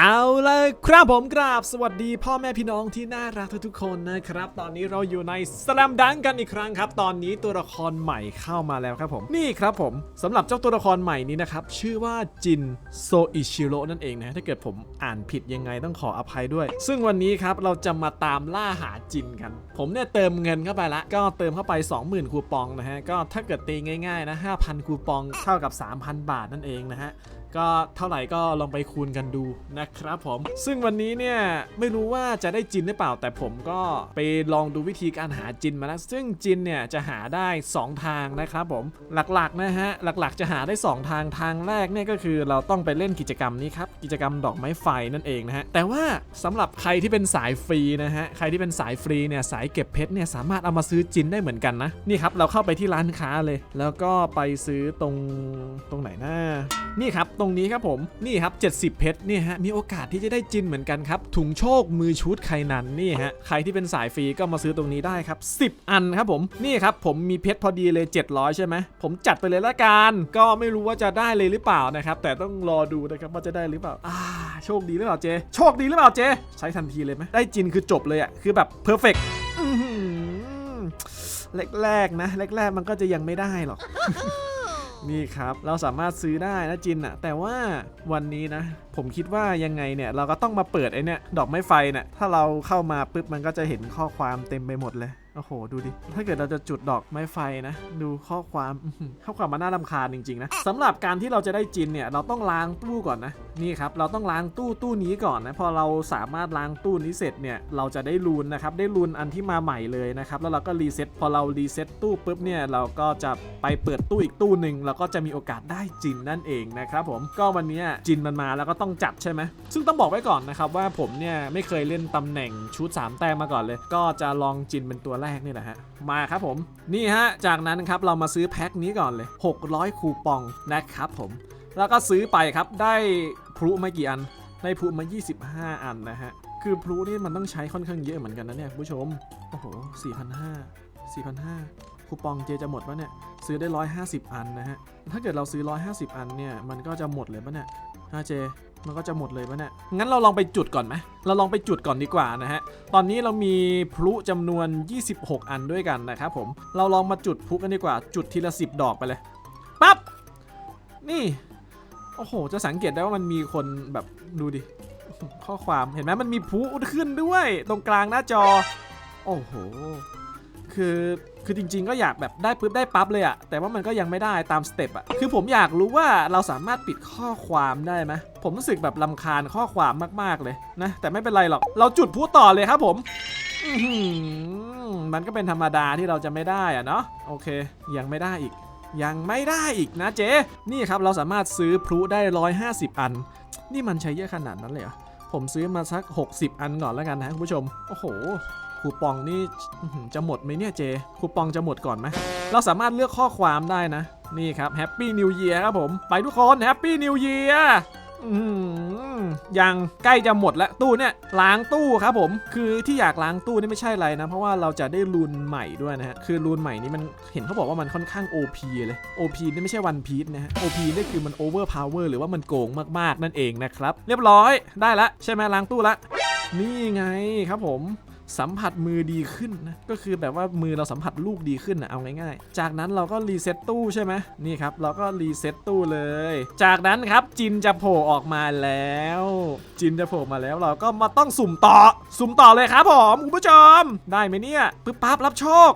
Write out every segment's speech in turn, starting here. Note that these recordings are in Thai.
เอาเลยครับผมกราบสวัสดีพ่อแม่พี่น้องที่น่ารักทุกๆคนนะครับ ตอนนี้เราอยู่ในสแลมดังกันอีกครั้งครับ ตอนนี้ตัวละครใหม่เข้ามาแล้วครับผมนี่ครับผมสำหรับเจ้าตัวละครใหม่นี้นะครับ ชื่อว่าจินโซอิชิโร่นั่นเองนะถ้าเกิดผมอ่านผิดยังไงต้องขออภัยด้วย ซึ่งวันนี้ครับเราจะมาตามล่าหาจินกัน ผมเนี่ยเติมเงินเข้าไปละก็เติมเข้าไป 20,000 คูปองนะฮะก็ถ้าเกิดตีง่ายๆนะ5,000 คูปองเท่ากับ 3,000 บาทนั่นเองนะฮะก็เท่าไหร่ก็ลองไปคูณกันดูนะครับผม ซึ่งวันนี้เนี่ยไม่รู้ว่าจะได้จินหรือเปล่าแต่ผมก็ไปลองดูวิธีการหาจินมาแล้วซึ่งจินเนี่ยจะหาได้ 2 ทางนะครับผมหลักๆนะฮะหลักๆจะหาได้ 2 ทางทางแรกเนี่ยก็คือเราต้องไปเล่นกิจกรรมนี้ครับกิจกรรมดอกไม้ไฟนั่นเองนะฮะแต่ว่าสำหรับใครที่เป็นสายฟรีนะฮะใครที่เป็นสายฟรีเนี่ยสายเก็บเพชรเนี่ยสามารถเอามาซื้อจินได้เหมือนกันนะนี่ครับเราเข้าไปที่ร้านค้าเลย แล้วก็ไปซื้อตรงตรงไหนนะนี่ครับตรงนี้ครับผมนี่ครับ 70 เพชรนี่ฮะมีโอกาสที่จะได้จินเหมือนกันครับถุงโชคมือชุดไคนันนี่ฮะใครที่เป็นสายฟรีก็มาซื้อตรงนี้ได้ครับ 10 อันครับผมนี่ครับผมมีเพชรพอดีเลย 700 ใช่ไหมผมจัดไปเลยละกันก็ไม่รู้ว่าจะได้เลยหรือเปล่านะครับแต่ต้องรอดูนะครับว่าจะได้หรือเปล่าอ่าโชคดีหรือเปล่าเจโชคดีหรือเปล่าเจใช้ทันทีเลยไหมได้จินคือจบเลยอะคือแบบเพอร์เฟกต์แรกๆนะแรกๆมันก็จะยังไม่ได้หรอก นี่ครับ เราสามารถซื้อได้นะจินอะแต่ว่าวันนี้นะ ผมคิดว่ายังไงเนี่ยเราก็ต้องมาเปิดไอ้เนี่ยดอกไม้ไฟเนี่ยถ้าเราเข้ามาปุ๊บมันก็จะเห็นข้อความเต็มไปหมดเลยโอ้โหดูดิ ถ้าเกิดเราจะจุดดอกไม้ไฟนะ ดูข้อความข้อความมันน่ารำคาญจริงๆนะสำหรับการที่เราจะได้จินเนี่ยเราต้องล้างตู้ก่อนนะนี่ครับเราต้องล้างตู้ตู้นี้ก่อนนะพอเราสามารถล้างตู้นี้เสร็จเนี่ยเราจะได้รูนนะครับได้รูนอันที่มาใหม่เลยนะครับแล้วเราก็รีเซ็ตพอเรารีเซ็ตตู้ปุ๊บเนี่ยเราก็จะไปเปิดตู้อีกตู้หนึ่งเราก็จะมีโอกาสได้จินนั่นเองนะครับผมก็วันนี้จินมันมาแล้วก็ต้องจัดใช่ไหมซึ่งต้องบอกไว้ก่อนนะครับว่าผมเนี่ยไม่เคยเล่นตำแหน่งชุด 3 แต้มมาก่อนเลย ก็จะลองจินเป็นตัวแรกนี่แหละฮะมาครับผม นี่ฮะจากนั้นครับเรามาซื้อแพ็คนี้ก่อนเลย 600 คูปองนะครับผม แล้วก็ซื้อไปครับได้พลุไม่กี่อันได้พลุมา 25 อันนะฮะคือพลุนี่มันต้องใช้ค่อนข้างเยอะเหมือนกันนะเนี่ยผู้ชมโอ้โห4,500 4,500คูปองเจจะหมดปะเนี่ย ซื้อได้ 150 อันนะฮะ ถ้าเกิดเราซื้อ 150 อันเนี่ย มันก็จะหมดเลยปะเนี่ยฮะเจ มันก็จะหมดเลยปะเนี่ย งั้นเราลองไปจุดก่อนไหมเราลองไปจุดก่อนดีกว่านะฮะ ตอนนี้เรามีพลุจำนวน 26 อันด้วยกันนะครับผม เราลองมาจุดพลุกันดีกว่า จุดทีละ 10 ดอกไปเลย ปั๊บ นี่ โอ้โห จะสังเกตได้ว่ามันมีคนแบบดูดิ ข้อความ เห็นไหมมันมีพลุขึ้นด้วย ตรงกลางหน้าจอ โอ้โห คือคือจริง ๆ ก็อยากแบบได้ปุ๊บได้ปั๊บเลยอะแต่ว่ามันก็ยังไม่ได้ตามสเต็ปอะคือผมอยากรู้ว่าเราสามารถปิดข้อความได้ไหมผมรู้สึกแบบลำคาญข้อความมากๆเลยนะ แต่ไม่เป็นไรหรอก เราจุดพูดต่อเลยครับผมมันก็เป็นธรรมดาที่เราจะไม่ได้อะเนาะโอเค ยังไม่ได้อีก ยังไม่ได้อีกนะเจ๊นี่ครับเราสามารถซื้อพลุได้ 150 อัน นี่มันใช้เยอะขนาดนั้นเลยเหรอผมซื้อมาสัก 60 อันก่อนแล้วกันนะคุณผู้ชม โอ้โห คูปองนี่จะหมดไหมเนี่ยเจ คูปองจะหมดก่อนไหมเราสามารถเลือกข้อความได้นะ นี่ครับ Happy New Year ครับผม ไปทุกคน Happy New Year อืมยังใกล้จะหมดแล้วตู้เนี่ยล้างตู้ครับผม คือที่อยากล้างตู้นี่ไม่ใช่อะไรนะ เพราะว่าเราจะได้รูนใหม่ด้วยนะฮะ คือรูนใหม่นี่มันเห็นเขาบอกว่ามันค่อนข้าง OP เลย OP นี่ไม่ใช่วันพี e นะฮะ OP นี่คือมัน over power หรือว่ามันโกงมากๆนั่นเองนะครับ เรียบร้อยได้ละใช่ไหมล้างตู้ละนี่ไงครับผม สัมผัสมือดีขึ้นนะก็คือแบบว่ามือเราสัมผัสลูกดีขึ้นนะเอาง่ายๆ จากนั้นเราก็รีเซ็ตตู้ใช่ไหมนี่ครับเราก็รีเซ็ตตู้เลย จากนั้นครับจินจะโผล่ออกมาแล้ว จินจะโผล่มาแล้วเราก็มาต้องสุ่มต่อ สุ่มต่อเลยครับผมคุณผู้ชมได้ไหมเนี่ยปึ๊บปั๊บรับโชค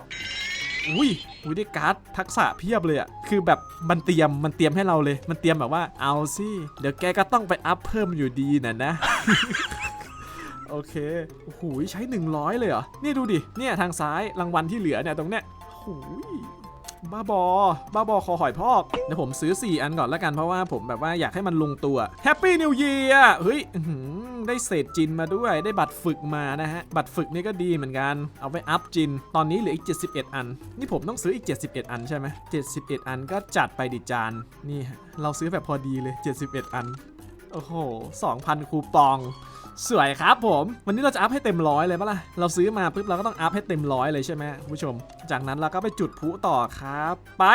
อุ้ยอุ้ยได้การ์ดทักษะเพียบเลยอะคือแบบมันเตรียมมันเตรียมให้เราเลย มันเตรียมแบบว่าเอาสิเดี๋ยวแกก็ต้องไปอัพเพิ่มอยู่ดีน่ะนะ โอเคโอ้โหใช้ 100 เลยเหรอ นี่ดูดิ เนี่ยทางซ้ายรางวัลที่เหลือเนี่ยตรงเนี้ยโอ้โหบ้าบอ บ้าบอคอหอยพอก เดี๋ยวผมซื้อ 4 อันก่อนล้วกันเพราะว่าผมแบบว่าอยากให้มันลงตัว Happy New Year เฮ้ยได้เศษจินมาด้วย ได้บัตรฝึกมานะฮะ บัตรฝึกนี่ก็ดีเหมือนกัน เอาไปอัพจิน ตอนนี้เหลืออีก 71 อัน นี่ผมต้องซื้ออีก 71 อันใช่ไหม71 อันก็จัดไปดิจาน นี่ฮะเราซื้อแบบพอดีเลย 71 อัน โอ้โห2,000 คูปอง สวยครับผม วันนี้เราจะอัพให้เต็มร้อยเลยปะล่ะ เราซื้อมาปุ๊บเราก็ต้องอัพให้เต็มร้อยเลยใช่ไหมผู้ชม จากนั้นเราก็ไปจุดพลุต่อครับ ไป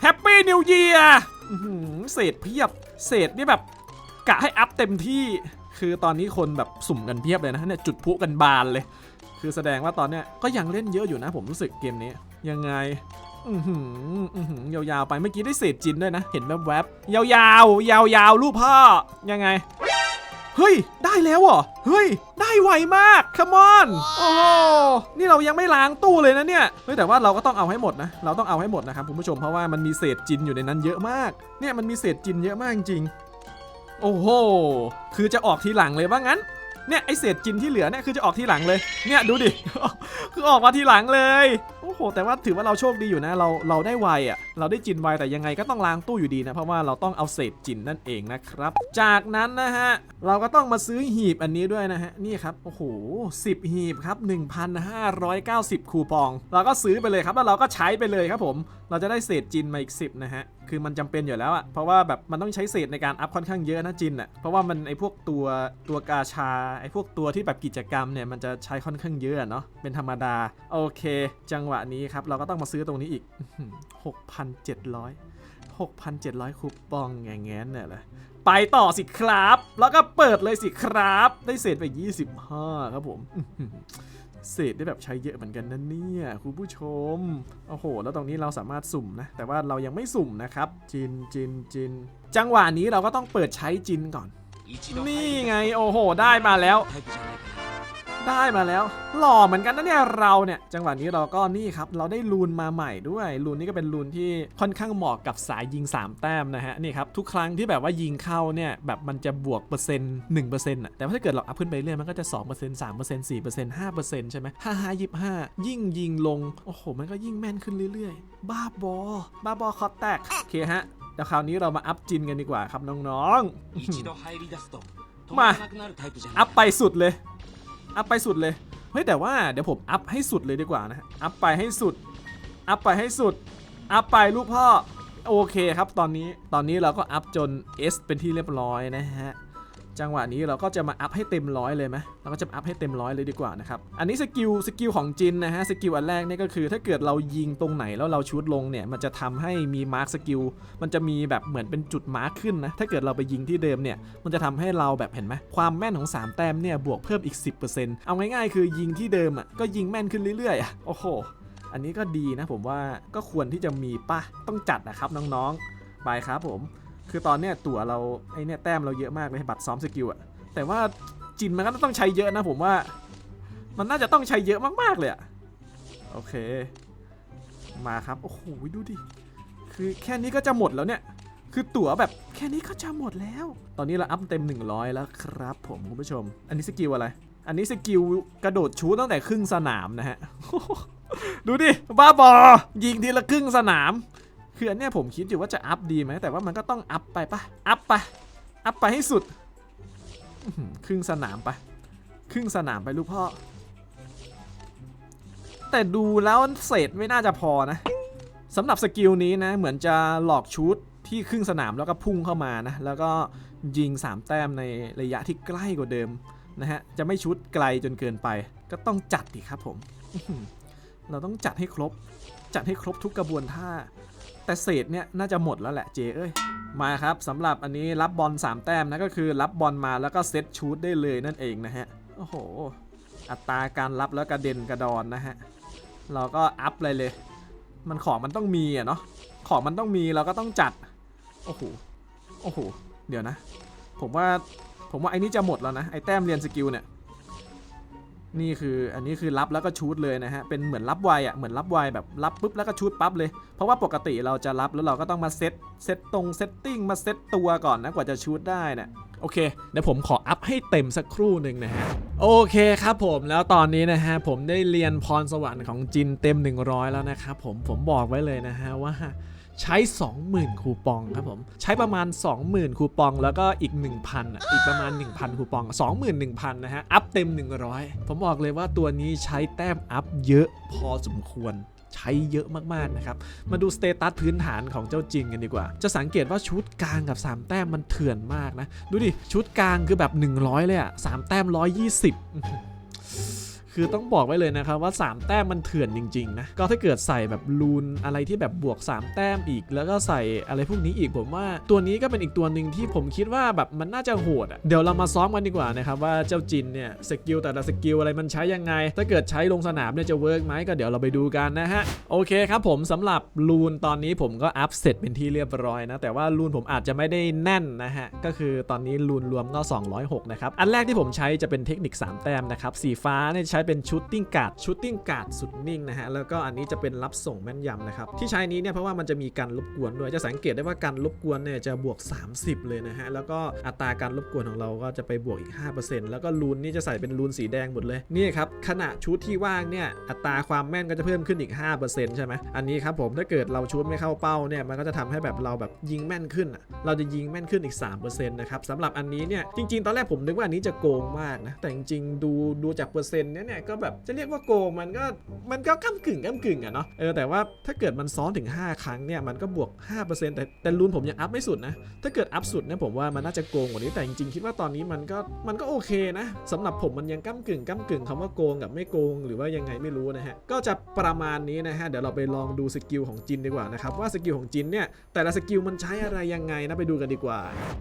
แฮปปี้นิว e ยีร์เศษเพียบ เศษนี่แบบกะให้อัพเต็มที่ คือตอนนี้คนแบบสุ่มกันเพียบเลยนะเนี่ยจุดพลุกันบานเลย คือแสดงว่าตอนเนี้ยก็ยังเล่นเยอะอยู่นะผมรู้สึกเกมนี้ ยังไง อือหืออือหือยาวๆไปเมื่อกี้ได้เศษจินด้วยนะ เห็นแวบๆยาวๆยาวๆรูปพ่อยังไงเฮ้ย ได้แล้วเหรอ เฮ้ย ได้ไวมากคัมอนโอ้โห นี่เรายังไม่ล้างตู้เลยนะเนี่ย เฮ้ย แต่ว่าเราก็ต้องเอาให้หมดนะ เราต้องเอาให้หมดนะครับคุณผู้ชม เพราะว่ามันมีเศษจินอยู่ในนั้นเยอะมาก เนี่ยมันมีเศษจินเยอะมากจริงๆโอ้โห คือจะออกทีหลังเลยว่างั้น เนี่ยไอเศษจินที่เหลือเนี่ยคือจะออกทีหลังเลย เนี่ยดูดิ คือออกมาทีหลังเลย โอ้โห แต่ว่าถือว่าเราโชคดีอยู่นะ เราเราได้ไวอะ เราได้จินไวแต่ยังไงก็ต้องล้างตู้อยู่ดีนะ เพราะว่าเราต้องเอาเศษจินนั่นเองนะครับ จากนั้นนะฮะ เราก็ต้องมาซื้อหีบอันนี้ด้วยนะฮะ นี่ครับ โอ้โห10หีบครับ 1,590 คูปอง เราก็ซื้อไปเลยครับ แล้วเราก็ใช้ไปเลยครับผม เราจะได้เศษจินมาอีก 10 นะฮะคือมันจำเป็นอยู่แล้วอะเพราะว่าแบบมันต้องใช้เศษในการอัพค่อนข้างเยอะนะจินอะเพราะว่ามันไอพวกตัวตัวกาชาไอพวกตัวที่แบบกิจกรรมเนี่ยมันจะใช้ค่อนข้างเยอะเนาะเป็นธรรมดา โอเค จังหวะนี้ครับเราก็ต้องมาซื้อตรงนี้อีกอื้อหือ6,700 6,700 คูปองอย่างงี้เนี่ยแหละไปต่อสิครับ แล้วก็เปิดเลยสิครับ ได้เศษไป 25 ครับผม เศษได้แบบใช้เยอะเหมือนกันนะเนี่ยคุณผู้ชม โอ้โห แล้วตรงนี้เราสามารถสุ่มนะ แต่ว่าเรายังไม่สุ่มนะครับ จินจินจิน จังหวะนี้เราก็ต้องเปิดใช้จินก่อน นี่ไง โอ้โห ได้มาแล้ว ได้มาแล้ว หล่อเหมือนกันนะเนี่ยเราเนี่ย จังหวะนี้เราก็นี่ครับ เราได้ลูนมาใหม่ด้วย ลูนนี้ก็เป็นลูนที่ค่อนข้างเหมาะกับสายยิง 3 แต้มนะฮะนี่ครับทุกครั้งที่แบบว่ายิงเข้าเนี่ยแบบมันจะบวกเปอร์เซ็นต์หนึ่งเปอร์เซ็นต์อะแต่ถ้าเกิดเราอัพขึ้นไปเรื่อยมันก็จะสองเปอร์เซ็นต์สามเปอร์เซ็นต์สี่เปอร์เซ็นต์ห้าเปอร์เซ็นต์ใช่ไหมห้าห้ายิบห้ายิ่งยิงลงโอ้โหมันก็ยิ่งแม่นขึ้นเรื่อยๆ บ้าบอ บ้าบอคอแตกโอเคฮะแต่คราวนี้เรามาอัพจินกันดีกว่าครับน้องๆมาอัพไปสุดเลย อัพไปสุดเลย เฮ้ยแต่ว่าเดี๋ยวผมอัพให้สุดเลยดีกว่านะ อัพไปให้สุด อัพไปให้สุด อัพไปลูกพ่อ โอเคครับตอนนี้ ตอนนี้เราก็อัพจน S เป็นที่เรียบร้อยนะฮะ จังหวะนี้เราก็จะมาอัพให้เต็มร้อยเลยไหมเราก็จะอัพให้เต็มร้อยเลยดีกว่านะครับ อันนี้สกิลสกิลของจินนะฮะ สกิลอันแรกนี่ก็คือ ถ้าเกิดเรายิงตรงไหนแล้วเราชูดลงเนี่ย มันจะทำให้มีมาร์คสกิล มันจะมีแบบเหมือนเป็นจุดมาร์คขึ้นนะ ถ้าเกิดเราไปยิงที่เดิมเนี่ย มันจะทำให้เราแบบเห็นไหมความแม่นของ 3 แต้มเนี่ยบวกเพิ่มอีก 10%เอาง่ายๆ คือยิงที่เดิมอะ ก็ยิงแม่นขึ้นเรื่อยๆอะ โอ้โห อันนี้ก็ดีนะผมว่า ก็ควรที่จะมีป่ะ ต้องจัดนะครับน้องๆ ไปครับผม คือตอนเนี้ยตั๋วเราไอเนี่ยแต้มเราเยอะมากเลยบัตรซ้อมสกิลอะแต่ว่าจินมันก็ต้องใช้เยอะนะผมว่า มันน่าจะต้องใช้เยอะมากๆเลยอะโอเค มาครับ โอ้โหดูดิ คือแค่นี้ก็จะหมดแล้วเนี่ย คือตั๋วแบบแค่นี้ก็จะหมดแล้ว ตอนนี้เราอัพเต็ม 100 แล้วครับผมคุณผู้ชม อันนี้สกิลอะไร อันนี้สกิลกระโดดชูตั้งแต่ครึ่งสนามนะฮะ ดูดิ บ้าบอ ยิงทีละครึ่งสนาม คืออันเนี้ยผมคิดอยู่ว่าจะอัพดีไหมแต่ว่ามันก็ต้องอัพไปปะอัพไปอัพไปให้สุดครึ่งสนามไปครึ่งสนามไปลูกพ่อ แต่ดูแล้วเศษไม่น่าจะพอนะสำหรับสกิลนี้นะ เหมือนจะหลอกชูดที่ครึ่งสนามแล้วก็พุ่งเข้ามานะ แล้วก็ยิง 3 แต้มในระยะที่ใกล้กว่าเดิมนะฮะ จะไม่ชุดไกลจนเกินไป ก็ต้องจัดดิครับผม เราต้องจัดให้ครบ จัดให้ครบทุกกระบวนท่า แต่เศษเนี่ยน่าจะหมดแล้วแหละเจเอ้ยมาครับสำหรับอันนี้รับบอล3 แต้มนะก็คือรับบอลมาแล้วก็เซตชูดได้เลยนั่นเองนะฮะโอ้โห อัตราการรับแล้วกระเด็นกระดอนนะฮะเราก็อัพเลยเลย มันของมันต้องมีอะเนาะของมันต้องมีเราก็ต้องจัดโอ้โหโอ้โหเดี๋ยวนะ ผมว่าผมว่าไอ้นี่จะหมดแล้วนะไอ้แต้มเรียนสกิลเนี่ย นี่คืออันนี้คือรับแล้วก็ชูดเลยนะฮะเป็นเหมือนรับไวอะเหมือนรับไวแบบรับปุ๊บแล้วก็ชูดปั๊บเลย เพราะว่าปกติเราจะรับแล้วเราก็ต้องมาเซตเซตตรงเซตติ้งมาเซตตัวก่อนนะกว่าจะชูดได้นะโอเคเดี๋ยวผมขออัพให้เต็มสักครู่หนึ่งนะฮะโอเคครับผมแล้วตอนนี้นะฮะผมได้เรียนพรสวรรค์ของจินเต็ม 100 แล้วนะครับผมผมบอกไว้เลยนะฮะว่า ใช้ 20,000 คูปองครับผม ใช้ประมาณ 20,000 คูปอง แล้วก็อีก 1,000อะอีกประมาณ 1,000 คูปอง 21,000 นะฮะ อัพเต็ม 100 ผมบอกเลยว่าตัวนี้ใช้แต้มอัพเยอะพอสมควรใช้เยอะมาก ๆ นะครับ มาดูสเตตัสพื้นฐานของเจ้าจริงกันดีกว่า จะสังเกตว่าชุดกลางกับ 3 แต้มมันเถื่อนมากนะ ดูดิ ชุดกลางคือแบบ 100 เลยอะ3แต้ม 120 คือต้องบอกไว้เลยนะครับว่า 3 แต้มมันเถื่อนจริงๆนะก็ถ้าเกิดใส่แบบลูนอะไรที่แบบบวก 3 แต้มอีก แล้วก็ใส่อะไรพวกนี้อีกผมว่า ตัวนี้ก็เป็นอีกตัวหนึ่งที่ผมคิดว่าแบบมันน่าจะโหดอะเดี๋ยวเรามาซ้อมกันดีกว่านะครับว่าเจ้าจินเนี่ยสกิลแต่ละสกิลอะไรมันใช้ยังไง ถ้าเกิดใช้ลงสนามเนี่ยจะเวิร์กไหมก็เดี๋ยวเราไปดูกันนะฮะโอเคครับผมสำหรับลูนตอนนี้ผมก็อัพเสร็จเป็นที่เรียบร้อยนะแต่ว่าลูนผมอาจจะไม่ได้แน่นนะฮะก็คือตอนนี้ลูนรวมก็ 206นะครับอันแรกที่ผมใช้จะเป็นเทคนิค 3 แต้มนะครับสีฟ้าเนี่ยใช้เป็นชูตติ้งการ์ดชูตติ้งการ์ดสุดนิ่งนะฮะแล้วก็อันนี้จะเป็นรับส่งแม่นยำนะครับที่ใช้นี้เนี่ยเพราะว่ามันจะมีการรบกวนด้วยจะสังเกตได้ว่าการรบกวนเนี่ยจะบวก 30 เลยนะฮะแล้วก็อัตราการรบกวนของเราก็จะไปบวกอีก 5%แล้วก็ลูนนี่จะใส่เป็นลูนสีแดงหมดเลยนี่ครับขณะชุดที่ว่างเนี่ยอัตราความแม่นก็จะเพิ่มขึ้นอีก 5%ใช่ไหมอันนี้ครับผมถ้าเกิดเราชุดไม่เข้าเป้าเนี่ยมันก็จะทำให้แบบเราแบบยิงแม่นขึ้นอะเราจะยิงแม่นขึ้นอีก 3%นะครับสำหรับอันนี้เนี่ยจริง ๆ ตอนแรกผมนึกว่าอันนี้จะโกงมากนะแต่จริงๆดูดูจากเปอร์เซ็นต์เนี่ยเนี่ยก็แบบจะเรียกว่าโกงมันก็มันก็ก้ากึ่งก้ากึ่งอะเนาะเออแต่ว่าถ้าเกิดมันซ้อนถึง 5 ครั้งเนี่ยมันก็บวก 5%แต่แต่ลูนผมยังอัพไม่สุดนะ ถ้าเกิดอัพสุดเนี่ยผมว่ามันน่าจะโกงกว่านี้แต่จริงๆคิดว่าตอนนี้มันก็มันก็โอเคนะสำหรับผมมันยังก้ากึ่งก้ากึ่งคำว่าโกงกับไม่โกงหรือว่ายังไงไม่รู้นะฮะก็จะประมาณนี้นะฮะเดี๋ยวเราไปลองดูสกิลของจินดีกว่านะครับว่าสกิลของจินเนี่ยแต่ละสกิลมันใช้อะไรยังไงนะไปดูกันดีกว่า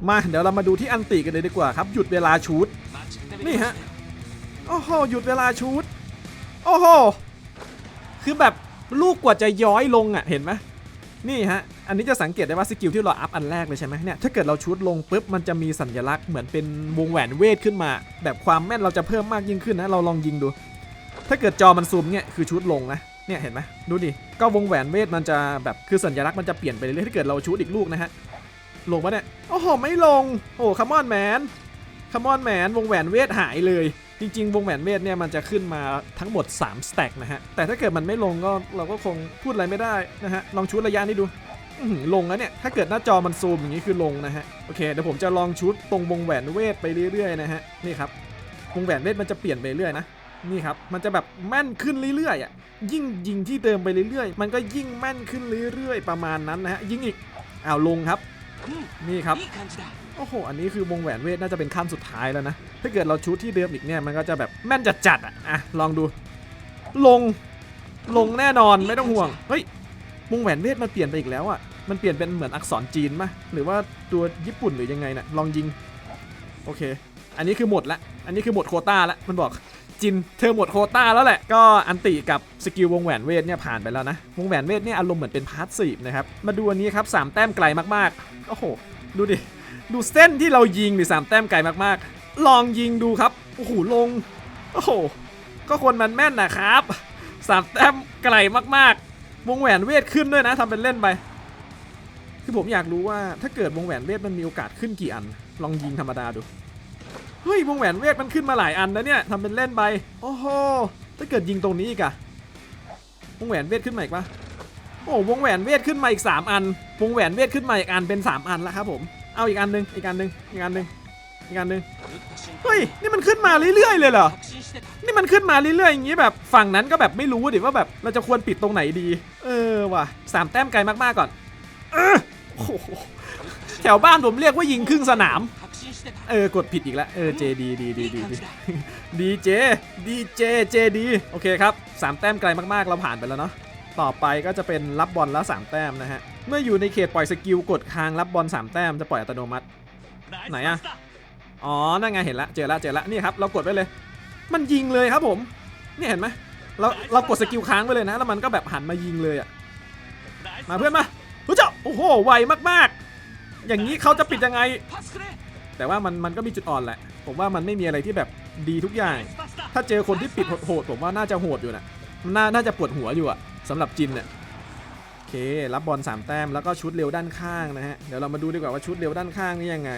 มาเดี๋ยวเรามาดูที่อันติกันเลยดีกว่าครับหยุดเวลาชูดนี่ฮะ โอ้โหหยุดเวลาชูดโอ้โหคือแบบลูกกว่าจะย้อยลงอะเห็นไหมนี่ฮะ อันนี้จะสังเกตได้ว่าสกิลที่เราอัพอันแรกเลยใช่ไหมเนี่ย ถ้าเกิดเราชูดลงปุ๊บ มันจะมีสัญลักษณ์เหมือนเป็นวงแหวนเวทขึ้นมา แบบความแม่นเราจะเพิ่มมากยิ่งขึ้นนะ เราลองยิงดู ถ้าเกิดจอมันซูมเนี่ย คือชูดลงนะ เนี่ยเห็นไหมดูดิ ก็วงแหวนเวทมันจะแบบคือสัญลักษณ์มันจะเปลี่ยนไปเรื่อยๆ ถ้าเกิดเราชูดอีกลูกนะฮะ ลงปะเนี่ย โอ้โห ไม่ลง โอ้คัมอนแมนคัมอนแมนวงแหวนเวทหายเลย จริงๆ วงแหวนเวทเนี่ยมันจะขึ้นมาทั้งหมด 3 สแต็กนะฮะ แต่ถ้าเกิดมันไม่ลงก็เราก็คงพูดอะไรไม่ได้นะฮะ ลองชุดระยะนี้ดูลงแล้วเนี่ย ถ้าเกิดหน้าจอมันซูมอย่างนี้คือลงนะฮะ โอเคเดี๋ยวผมจะลองชุดตรงวงแหวนเวทไปเรื่อยๆนะฮะ นี่ครับ วงแหวนเวทมันจะเปลี่ยนไปเรื่อยนะ นี่ครับ มันจะแบบแม่นขึ้นเรื่อยๆอะ ยิ่งยิงที่เดิมไปเรื่อยๆ มันก็ยิ่งแม่นขึ้นเรื่อยๆ ประมาณนั้นนะฮะ ยิงอีก อ้าวลงครับ นี่ครับ โอ้โห อันนี้คือวงแหวนเวทน่าจะเป็นขั้นสุดท้ายแล้วนะ ถ้าเกิดเราชูที่เดิมอีกเนี่ย มันก็จะแบบแม่นจัดจัดอะอะ ลองดู ลง ลงแน่นอน ไม่ต้องห่วง เฮ้ย วงแหวนเวทมันเปลี่ยนไปอีกแล้วอะ มันเปลี่ยนเป็นเหมือนอักษรจีนมะหรือว่าตัวญี่ปุ่นหรือยังไงเนะ่ยลองยิง โอเค อันนี้คือหมดละ อันนี้คือหมดโคต้าละ มันบอก จิน เธอหมดโคต้าแล้วแหละ ก็อันติกับสกิลวงแหวนเวทเนี่ยผ่านไปแล้วนะ วงแหวนเวทเนี่ยอารมณ์เหมือนเป็นพาร์ทสีนะครับ มาดูอันนี้ครับสามแต้มไกลมากๆ โอ้โห ดูดิ ดูเส้นที่เรายิงดิสามแต้มไกลมากๆ ลองยิงดูครับ โอ้โห ลง โอ้โห ก็คนมันแม่นนะครับสามแต้มไกลมากๆ วงแหวนเวทขึ้นด้วยนะทำเป็นเล่นไป คือผมอยากรู้ว่าถ้าเกิดวงแหวนเวทมันมีโอกาสขึ้นกี่อัน ลองยิงธรรมดาดู เฮ้ยวงแหวนเวทมันขึ้นมาหลายอันนะเนี่ยทำเป็นเล่นไปโอ้โหถ้าเกิดยิงตรงนี้อีกอะวงแหวนเวทขึ้นมาอีกปะโอ้วงแหวนเวทขึ้นมาอีก 3 อัน วงแหวนเวทขึ้นมาอีกอันเป็น 3 อันแล้วครับผม เอาอีกอันนึงอีกอันนึงอีกอันนึงอีกอันนึงเฮ้ยนี่มันขึ้นมาเรื่อยๆเลยเหรอ นี่มันขึ้นมาเรื่อยๆอย่างนี้แบบฝั่งนั้นก็แบบไม่รู้ดิว่าแบบเราจะควรปิดตรงไหนดี เออว่ะสามแต้มไกลมากๆก่อน เออแถวบ้านผมเรียกว่ายิงครึ่งสนาม เออกดผิดอีกแล้วเออเจดีดีดีดีดีเจดีเจเจดีโอเคครับ3แต้มไกลมากๆเราผ่านไปแล้วเนาะต่อไปก็จะเป็นรับบอลแล้ว 3 แต้มนะฮะ เมื่ออยู่ในเขตปล่อยสกิลกดค้างรับบอล3 แต้มจะปล่อยอัตโนมัติ ไหนอะอ๋อ นั่นไงเห็นละ เจอละเจอละนี่ครับ เรากดไปเลย มันยิงเลยครับผม นี่เห็นไหมเราเรากดสกิลค้างไปเลยนะ แล้วมันก็แบบหันมายิงเลยอะมาเพื่อนมาผู้เจ้าโอ้โห ไวมากๆ อย่างนี้เขาจะปิดยังไง แต่ว่ามันมันก็มีจุดอ่อนแหละ ผมว่ามันไม่มีอะไรที่แบบดีทุกอย่าง ถ้าเจอคนที่ปิดโหดผมว่าน่าจะโหดอยู่นะน่าน่าจะปวดหัวอยู่อะสำหรับจินเนี่ยโอเค รับบอล3แต้มแล้วก็ชุดเร็วด้านข้างนะฮะเดี๋ยวเรามาดูดีกว่าว่าชุดเร็วด้านข้างนี่ยังไง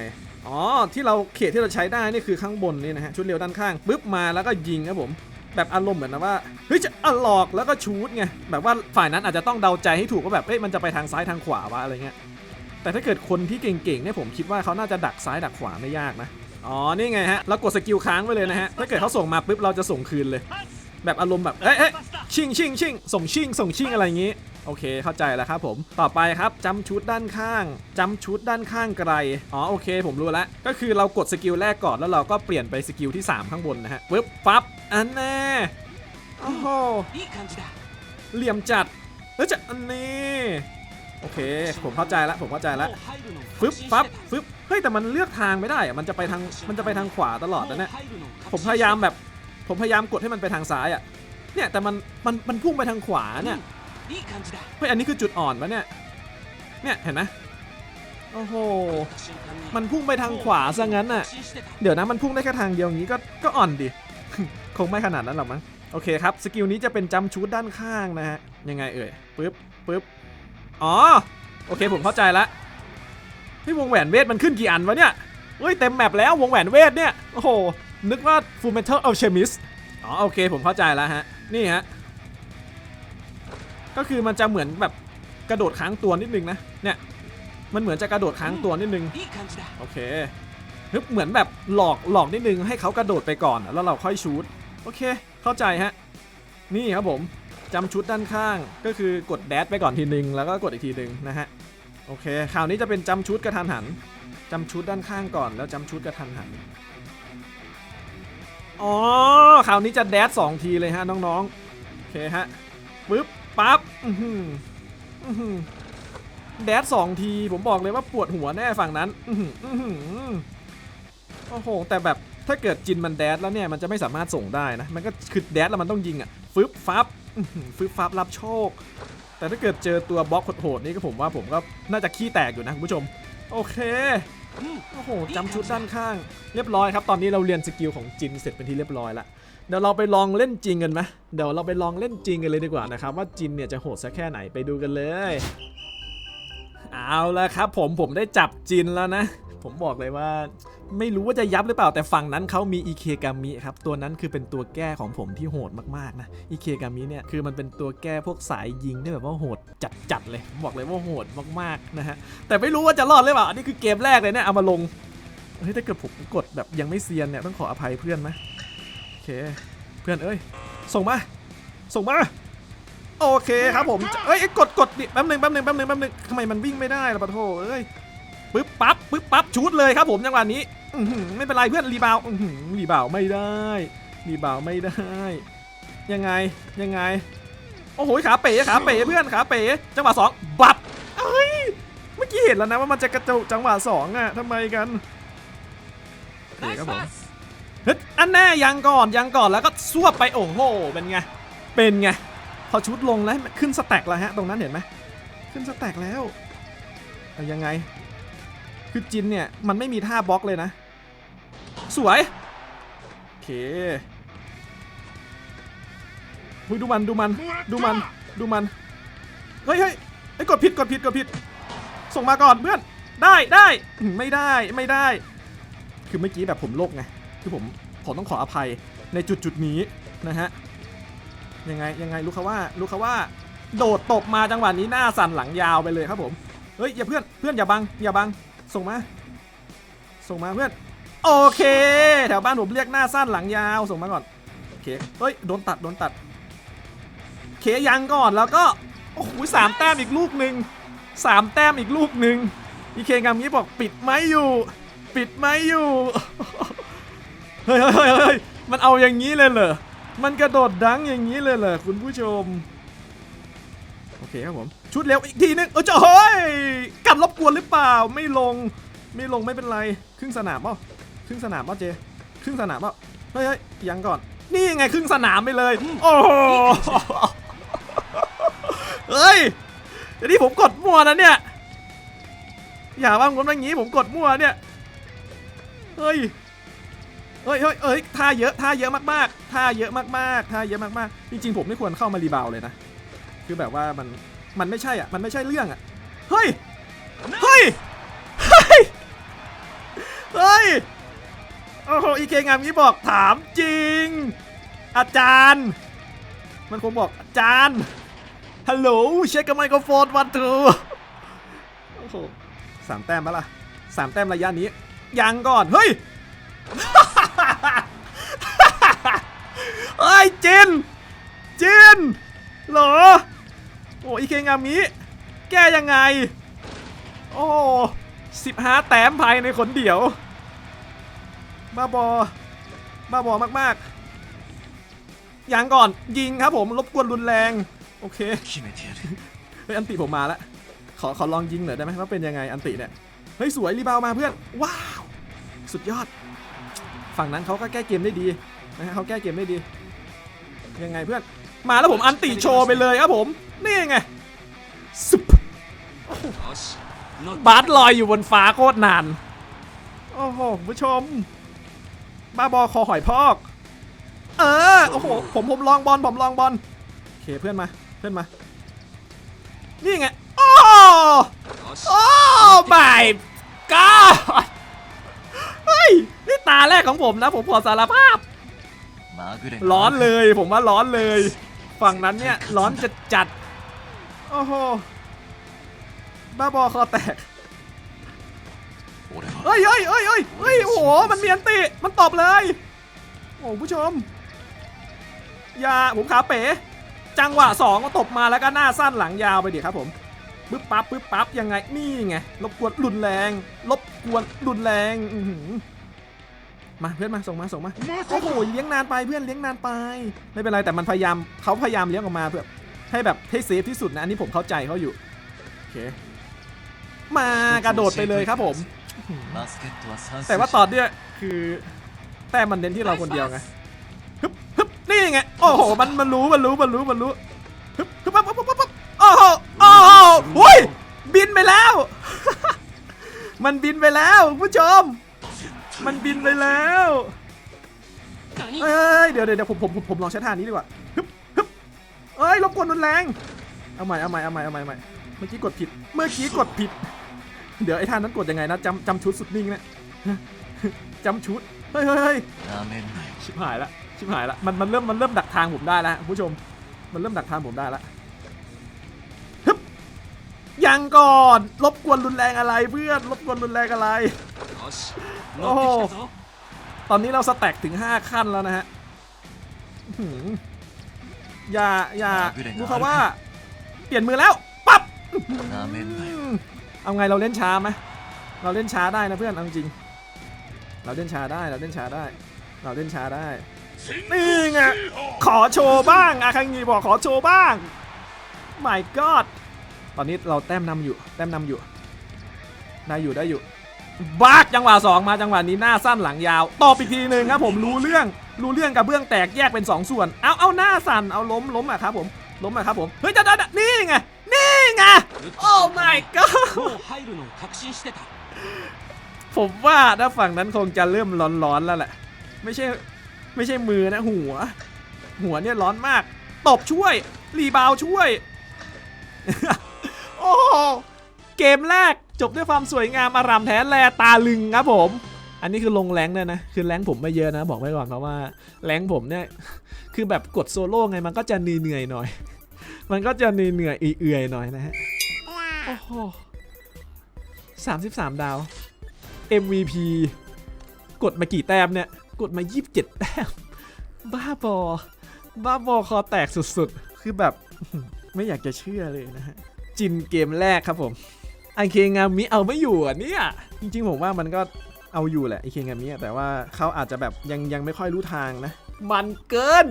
อ๋อที่เราเขตที่เราใช้ได้นี่คือข้างบนนี่นะฮะชุดเร็วด้านข้างปึ๊บมาแล้วก็ยิงครับผมแบบอารมณ์เหมือนนะว่าเฮ้ยจะอลอกแล้วก็ชูดไงแบบว่าฝ่ายนั้นอาจจะต้องเดาใจให้ถูกว่าแบบเอ๊ะมันจะไปทางซ้ายทางขวาวะอะไรเงี้ย แต่ถ้าเกิดคนที่เก่งๆเนี่ยผมคิดว่าเขาน่าจะดักซ้ายดักขวาไม่ยากนะ อ๋อ นี่ไงฮะ เรากดสกิลค้างไปเลยนะฮะ ถ้าเกิดเขาส่งมาปุ๊บเราจะส่งคืนเลย แบบอารมณ์แบบ เอ้ยเอ้ยชิงชิงชิงส่งชิงส่งชิงอะไรอย่างนี้ โอเค เข้าใจแล้วครับผม ต่อไปครับจำชุดด้านข้างจำชุดด้านข้างไกล อ๋อ โอเค ผมรู้แล้ว ก็คือเรากดสกิลแรกก่อนแล้วเราก็เปลี่ยนไปสกิลที่ 3 ข้างบนนะฮะปุ๊บ ปั๊บ อันแน่โอ้โหเหลี่ยมจัดแล้วจะอันนี้ โอเค ผมเข้าใจละผมเข้าใจละฟึบปั๊บฟึบเฮ้ยแต่มันเลือกทางไม่ได้อะมันจะไปทางมันจะไปทางขวาตลอดนะเนี่ยผมพยายามแบบ ผมพยายามกดให้มันไปทางซ้ายอะเนี่ยแต่มันมันมันพุ่งไปทางขวาเนี่ยเฮ้ยอันนี้คือจุดอ่อนปะเนี่ยเนี่ยเห็นไหมโอ้โหมันพุ่งไปทางขวาซะงั้นน่ะเดี๋ยวนะมันพุ่งได้แค่ทางเดียวงี้ก็ก็อ่อนดิคงไม่ขนาดนั้นหรอกมั้งโอเคครับสกิลนี้จะเป็นจำชุดด้านข้างนะฮะยังไงเอ่ยปึ๊บปึ๊บ อ๋อ โอเคผมเข้าใจแล้วพี่วงแหวนเวทมันขึ้นกี่อันวะเนี่ยเอ้ยเต็มแมปแล้ววงแหวนเวทเนี่ย โอ้โห นึกว่า Full Metal Alchemist อ๋อโอเคผมเข้าใจแล้วฮะ นี่ฮะ ก็คือมันจะเหมือนแบบกระโดดค้างตัวนิดนึงนะ เนี่ย มันเหมือนจะกระโดดค้างตัวนิดนึง โอเคฮึบเหมือนแบบหลอกหลอกนิดนึงให้เขากระโดดไปก่อนแล้วเราค่อยชูตโอเค เข้าใจฮะ นี่ครับผม จำชุดด้านข้าง ก็คือกดแดชไปก่อนทีนึง แล้วก็กดอีกทีนึงนะฮะ โอเคคราวนี้จะเป็นจำชุดกระทันหันจำชุดด้านข้างก่อน แล้วจำชุดกระทันหัน อ๋อคราวนี้จะแดชสองทีเลยฮะน้องๆ โอเคฮะปึ๊บปั๊บแดดสองที ผมบอกเลยว่าปวดหัวแน่ฝั่งนั้นอื้อหืออ๋อหือโอ้โห แต่แบบถ้าเกิดจินมันแดดแล้วเนี่ยมันจะไม่สามารถส่งได้นะ มันก็คือแดดแล้วมันต้องยิงอะฟึบฟับ ฟึบฟับรับโชค แต่ถ้าเกิดเจอตัวบล็อกโหดๆนี่ก็ผมว่าผมก็น่าจะขี้แตกอยู่นะคุณผู้ชม โอเคโอ้โหจำชุดด้านข้าง เรียบร้อยครับ ตอนนี้เราเรียนสกิลของจินเสร็จเป็นที่เรียบร้อยแล้วเดี๋ยวเราไปลองเล่นจริงกันไหมเดี๋ยวเราไปลองเล่นจริงกันเลยดีกว่านะครับว่าจินเนี่ยจะโหดสักแค่ไหนไปดูกันเลย เอาละครับ ผมผมได้จับจินแล้วนะ ผมบอกเลยว่า ไม่รู้ว่าจะยับหรือเปล่าแต่ฝั่งนั้นเขามี อีเคกามิครับ ตัวนั้นคือเป็นตัวแก้ของผมที่โหดมากๆนะอีเคกามิเนี่ยคือมันเป็นตัวแก้พวกสายยิงที่แบบว่าโหดจัดๆเลย บอกเลยว่าโหดมากๆนะฮะแต่ไม่รู้ว่าจะรอดหรือเปล่าอันนี้คือเกมแรกเลยเนี่ยเอามาลงเฮ้ยถ้าเกิดผมกดแบบยังไม่เซียนเนี่ยต้องขออภัยเพื่อนนะโอเคเพื่อนเอ้ยส่งมา ส่งมาโอเคครับผมเอ้ยกดกดดิแป๊บหนึงแป๊บหนึงแป๊บหนึงแป๊บหนึงทำไมมันวิ่งไม่ได้ล่ะปะโถเอ้ย ปึ๊บปั๊บปึ๊บปั๊บชุดเลยครับผมจังหวะนี้ไม่เป็นไรเพื่อนรีบาวรีบาวไม่ได้รีบาวไม่ได้ ยังไงยังไง โอ้โหขาเป๋ขาเป๋เพื่อนขาเป๋จังหวะสองบับเอ้ยเมื่อกี้เห็นแล้วนะว่ามันจะกระจุจังหวะสองอะทำไมกันเป๋ครับผมฮึดอันแน่ยังก่อนยังก่อนแล้วก็ซวบไปโอ้โหเป็นไงเป็นไงพอชุดลงแล้วขึ้นสแต็กแล้วฮะตรงนั้นเห็นไหมขึ้นสแต็กแล้วยังไง คือจินเนี่ย มันไม่มีท่าบล็อกเลยนะ สวย โอเคหุยดูมันดูมันดูมันดูมัน เฮ้ยเฮ้ยไอ้กดผิดกดผิดกดผิด ส่งมาก่อนเพื่อน ได้ได้ไม่ได้ไม่ได้ คือเมื่อกี้แบบผมโลกไง คือผมผมต้องขออภัยในจุดจุดนี้นะฮะ ยังไงยังไงลูกเขาว่าลูกเขาว่า โดดตบมาจังหวะนี้หน้าสั่นหลังยาวไปเลยครับผม เฮ้ยอย่าเพื่อนเพื่อนอย่าบังอย่าบัง ส่งมา ส่งมาเพื่อน โอเค แถวบ้านผมเรียกหน้าสั้นหลังยาว ส่งมาก่อน โอเค เฮ้ย โดนตัด โดนตัด เคยังก่อน แล้วก็ โอ้โหสามแต้มอีกลูกหนึ่งสามแต้มอีกลูกหนึ่งอีเคงามนี้บอกปิดไม้อยู่ ปิดไม้อยู่ เฮ้ยเฮ้ยเฮ้ยเฮ้ยมันเอาอย่างนี้เลยเหรอ มันกระโดดดังอย่างนี้เลยเหรอคุณผู้ชม โอเคครับผม ชุดเร็วอีกทีนึงเออจะเฮ้ยกัดรบกวนหรือเปล่าไม่ลงไม่ลงไม่เป็นไรครึ่งสนามเปล่าครึ่งสนามเปล่าเจครึ่งสนามเปล่าเฮ้ยเฮ้ยยังก่อน นี่ไงครึ่งสนามไปเลยโอ้โหเฮ้ยเดี๋ยวนี้ผมกดมั่วนะเนี่ยอย่าว่าผมอย่างงี้ผมกดมั่วเนี่ยเฮ้ยเฮ้ยเฮ้ยเอ้ยท่าเยอะท่าเยอะมากๆท่าเยอะมากๆท่าเยอะมากๆจริงๆผมไม่ควรเข้ามารีบาวด์เลยนะคือแบบว่ามัน มันไม่ใช่อะ มันไม่ใช่เรื่องอะ เฮ้ย เฮ้ย เฮ้ย เฮ้ย โอ้โห อีเคงามนี้บอกถามจริง อาจารย์ มันคงบอกอาจารย์ ฮัลโหลเช็คกับไมโครโฟนวันทูโอ้โหสามแต้มปะล่ะสามแต้มระยะนี้ ยังก่อน เฮ้ย เฮ้ยจินจินเหรอ โอ้อีเคงามิแก้ยังไง โอ้สิบห้าแต้มภายในขนเดียว บ้าบอ บ้าบอมากๆย่างก่อนยิงครับผมรบกวนรุนแรง โอเคเฮ้ยอันติผมมาละขอขอลองยิงหน่อยได้ไหมว่าเป็นยังไงอันติเนี่ย เฮ้ย สวยรีบาวมาเพื่อน ว้าว สุดยอด ฝั่งนั้นเขาก็แก้เกมได้ดีนะฮะเขาแก้เกมได้ดี ยังไงเพื่อน มาแล้วผมอันติโชว์ไปเลยครับผม นี่ไงสุบบาสลอยอยู่บนฟ้าโคตรนาน โอ้โหผู้ชม บ้าบอคอหอยพอก เออ โอ้โห ผมผมลองบอล ผมลองบอลโอเคเพื่อนมา เพื่อนมา นี่ไง โอ้โอ้บายก้าเฮ้ย นี่ตาแรกของผมนะ ผมขอสารภาพ ร้อนเลย ผมว่าร้อนเลย ฝั่งนั้นเนี่ย ร้อนจะจัด โอ้โห บ้าบอคอแตก俺はเฮ้ยเฮ้ยเฮ้ยเฮ้ยเฮ้ย โอ้โห มันมีอันติ มันตบเลย โอ้ผู้ชม อย่า ผมขาเป๋ จังหวะสองก็ตบมาแล้วก็หน้าสั้นหลังยาวไปดิครับผมปึ๊บปั๊บปึ๊บปั๊บยังไง นี่ไง รบกวนรุนแรง รบกวนรุนแรงอื้อหือมาเพื่อนมาส่งมาส่งมา โอ้โห เลี้ยงนานไปเพื่อนเลี้ยงนานไป ไม่เป็นไรแต่มันพยายามเขาพยายามเลี้ยงออกมาเพื่อ ให้แบบให้เซฟที่สุดนะอันนี้ผมเข้าใจเขาอยู่โอเคมากระโดดไปเลยครับผม แต่ว่าตอดเนี่ยคือแต้มันเน้นที่เราคนเดียวไงฮึบฮึบนี่ไงโอ้โหมันมันรู้มันรู้มันรู้มันรู้ฮึบฮึบฮึบฮึบฮึบโอ้โหโอ้โหหุ้ยบินไปแล้ว มันบินไปแล้วผู้ชม มันบินไปแล้วเอ้ยเดี๋ยวเดี๋ยวผมผมผมลองใช้ท่านี้ดีกว่า เอ้ยรบกวนรุนแรง เอาใหม่เอาใหม่เอาใหม่เอาใหม่ใหม่เมื่อกี้กดผิด เมื่อกี้กดผิด เดี๋ยวไอ้ท่านนั้นกดยังไงนะจำจำชุดสุดนิ่งนะจำชุด เฮ้ยเฮ้ยชิบหายละ ชิบหายละ มันมันเริ่มมันเริ่มดักทางผมได้แล้วผู้ชม มันเริ่มดักทางผมได้ละฮึบยังก่อนรบกวนรุนแรงอะไรเพื่อนรบกวนรุนแรงอะไร โอ้ตอนนี้เราสแต็กถึง 5 ขั้นแล้วนะฮะ อย่าอย่าดูเขาว่า เปลี่ยนมือแล้วปั๊บเอาไงเราเล่นช้าไหมเราเล่นช้าได้นะเพื่อนเอาจริง เราเล่นช้าได้เราเล่นช้าได้ เราเล่นช้าได้นี่ไงขอโชว์บ้างอาคังยีบอกขอโชว์บ้าง my god ตอนนี้เราแต้มนำอยู่ แต้มนำอยู่ ได้อยู่ได้อยู่บากจังหวะสองมาจังหวะนี้หน้าสั้นหลังยาวตอบอีกทีหนึ่งครับผมรู้เรื่อง รู้เรื่องกระเบื้องแตกแยกเป็น 2 ส่วน เอาเอาหน้าสั่นเอาล้มล้มอะครับผมล้มอะครับผมเฮ้ยจะจะนี่ไงนี่ไงโอ้ my god ผมว่าถ้าฝั่งนั้นคงจะเริ่มร้อนๆแล้วแหละไม่ใช่ไม่ใช่มือนะหัว หัวเนี่ยร้อนมาก ตบช่วย รีบาวช่วย โอ้เกมแรกจบด้วยความสวยงามอารามแท้แลตาลึงครับผม อันนี้คือลงแรงเนี่ยนะ คือแรงผมไม่เยอะนะ บอกไว้ก่อนเพราะว่าแรงผมเนี่ย คือแบบกดโซโล่ไงมันก็จะเหนื่อยหน่อย มันก็จะเหนื่อยเอื่อยหน่อยนะฮะ โอ้โหสามสิบสามดาว MVP กดมากี่แต้มเนี่ย กดมา 27 แต้ม บ้าบอ บ้าบอคอแตกสุดๆ คือแบบไม่อยากจะเชื่อเลยนะฮะ จินเกมแรกครับผมอันเคงามิเอาไม่อยู่อะเนี่ย จริงๆผมว่ามันก็ เอาอยู่แหละไอเคงามิอะแต่ว่าเขาอาจจะแบบยังยังไม่ค่อยรู้ทางนะ มันเกิน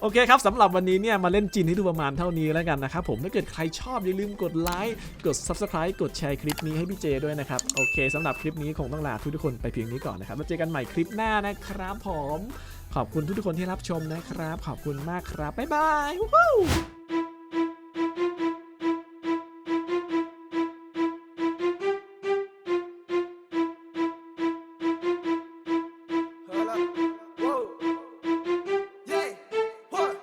โอเคครับสำหรับวันนี้เนี่ยมาเล่นจินให้ดูประมาณเท่านี้แล้วกันนะครับผมถ้าเกิดใครชอบอย่าลืมกดไลค์กด Subscribe กดแชร์คลิปนี้ให้พี่เจด้วยนะครับ โอเคสำหรับคลิปนี้คงต้องลาทุกๆคนไปเพียงนี้ก่อนนะครับแล้วเจอกันใหม่คลิปหน้านะครับผม ขอบคุณทุกๆคนที่รับชมนะครับ ขอบคุณมากครับ บ๊ายบายวู้